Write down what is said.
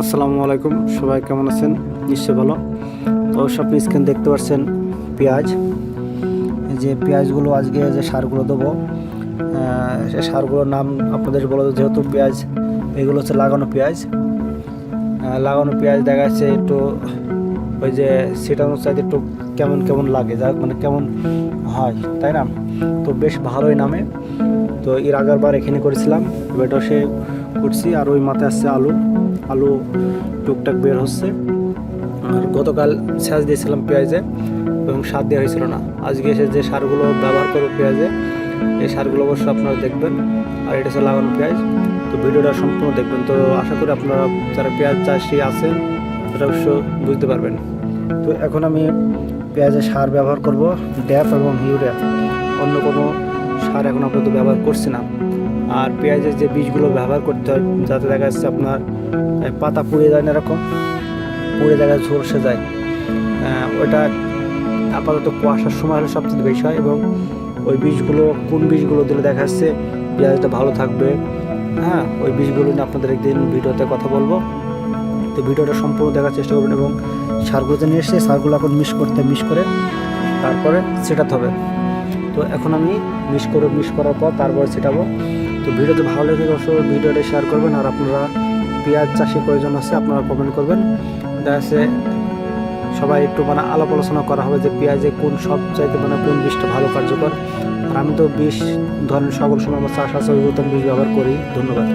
আসসালামু আলাইকুম, সবাই কেমন আছেন? নিশ্চয় ভালো। তো আপনি স্ক্রিন দেখতে পাচ্ছেন পেঁয়াজ। যে পেঁয়াজগুলো আজকে যে সারগুলো দেবো সে সারগুলোর নাম আপনাদের বলো যেহেতু পেঁয়াজ, এগুলো হচ্ছে লাগানো পেঁয়াজ। লাগানো পেঁয়াজ দেখা যাচ্ছে একটু, ওই যে সেটানোর চাইতে একটু কেমন কেমন লাগে যা মানে কেমন হয়, তাই না? তো বেশ ভালোই নামে। তো এর আগের বার এখানে করেছিলাম এবারটা সে করছি আর ওই মাথায় আসছে আলু। আলু টুকটাক বের হচ্ছে। আর গতকাল সেচ দিয়েছিলাম পেঁয়াজে এবং সার দেওয়া হয়েছিল না। আজকে এসে যে সারগুলো ব্যবহার করব পেঁয়াজে, এই সারগুলো অবশ্যই আপনারা দেখবেন। আর এটা হচ্ছে লাগানো পেঁয়াজ। তো ভিডিওটা সম্পূর্ণ দেখবেন। তো আশা করি আপনারা যারা পেঁয়াজ চাষি আছেন সেটা অবশ্য বুঝতে পারবেন। তো এখন আমি পেঁয়াজের সার ব্যবহার করব ড্যাপ এবং ইউরিয়া। অন্য কোনো সার এখন আপাতত ব্যবহার করছি না। আর পেঁয়াজের যে বীজগুলো ব্যবহার করতে হয়, যাতে দেখা যাচ্ছে আপনার পাতা পুড়ে যায় না এরকম, পুড়ে জায়গায় ঝলসে যায়। ওটা আপাতত কুয়াশার সময় হলে সবচেয়ে বেশি হয় এবং ওই বীজগুলো কোন বীজগুলো দিলে দেখা যাচ্ছে পেঁয়াজটা ভালো থাকবে। হ্যাঁ ওই বীজগুলো নিয়ে আপনাদের একদিন ভিডিওতে কথা বলব। তো ভিডিওটা সম্পূর্ণ দেখার চেষ্টা করবেন এবং সারগুলো যে নিয়ে এসছে, সারগুলো এখন মিক্স করতে মিস করে তারপরে সেটাতে হবে। তো এখন আমি মিস করে মিক্স করার পর তারপরে সেটাবো তো ভিডিওতে ভালো লেগে অবশ্যই ভিডিওটা শেয়ার করবেন আর আপনারা পেঁয়াজ চাষের প্রয়োজন আছে আপনারা কমেন্ট করবেন। দেখা যাচ্ছে সবাই একটু মানে আলাপ আলোচনা করা হবে যে পেঁয়াজে কোন সব চাইতে মানে কোন বীজটা ভালো কার্যকর। আর আমি তো বিষ ধরেন সকল সময় আমার চাষ আছে আমি বীজ ব্যবহার করি। ধন্যবাদ।